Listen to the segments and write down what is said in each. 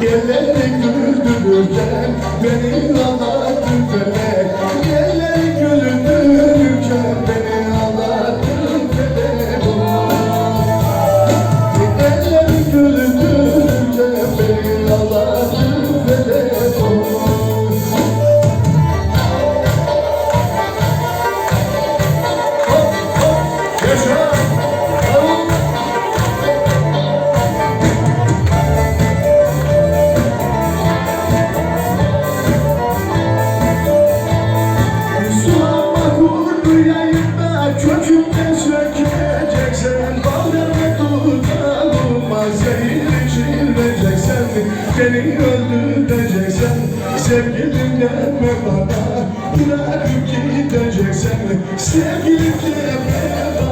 Gelerek güldürürken beni lanet bana. Bırakıp gideceksen Sevgilim gel bana.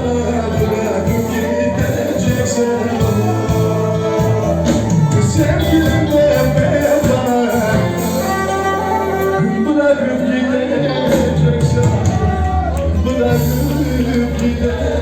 Bırakıp gideceksen bana Sevgilim gel bana. Bırakıp gideceksen Bırakıp gideceksen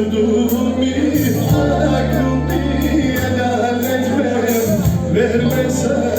sevdumi hakkımı helal etmem vermesen